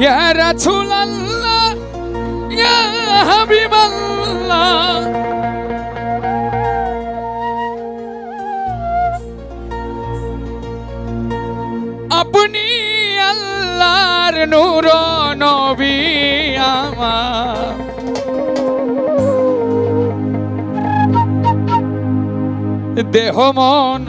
يا رسول الله يا حبيب الله আপনি আল্লাহর নূর নবী আমার দেহ মন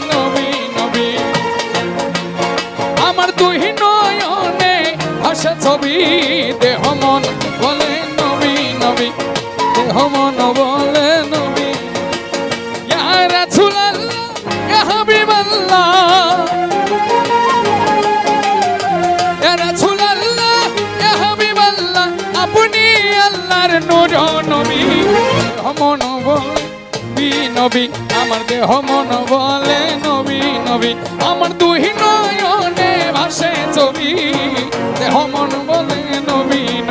দেহ মন বলে নবী নবী। দেহ মন বলে নবী। আপনি আল্লাহর নূর নবী। দেহ মন বলে নবী আমার দেহ মন বলে নবী নবী। আমার দুই নয়নে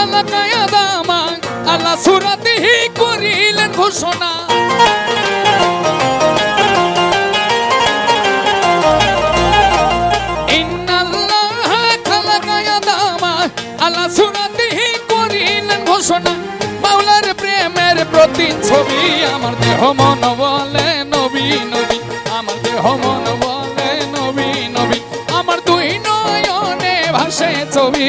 ইন্নাল্লাহ খালাকা আদামা আলা সুরাতিহি করিলেন ঘোষণা। ইন্নাল্লাহ খালাকা আদামা আলা সুরাতিহি ঘোষণা। মাওলার প্রেমের প্রতিচ্ছবি আমার দেহ মন বলে নবী নবী। আমার দেহ মন বলে নবী নবী। আমার দুই নয়নে ভাসে ছবি।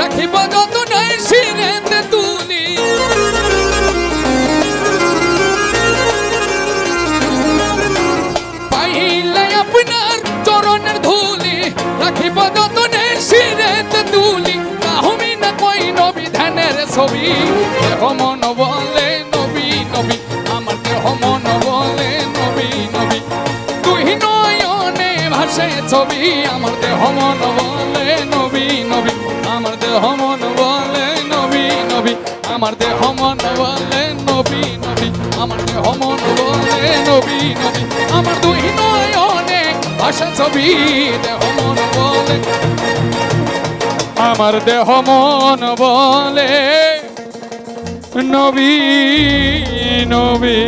রাখিব যত নাই শিরেতে তুলি। পাইলে আপনার চরণের ধুলি, রাখিব যত নাই তুলি। না কই নবী ছবি, দেহ মন বলে নবী নবী, আমার দেহ মন বলে নবী নবী। তুই নয়নে ভাসে ছবি, আমার দেহ মন বলে নবী নবী। দেহ মন বলে নবী নবী। আমার দেহ মন বলে নবী নবী। আমার দেহ মন বলে নবী নবী। আমার দুই নয়নে ভাসে ছবি দেহ বলে। আমার দেহ মন বলে নবী নবী।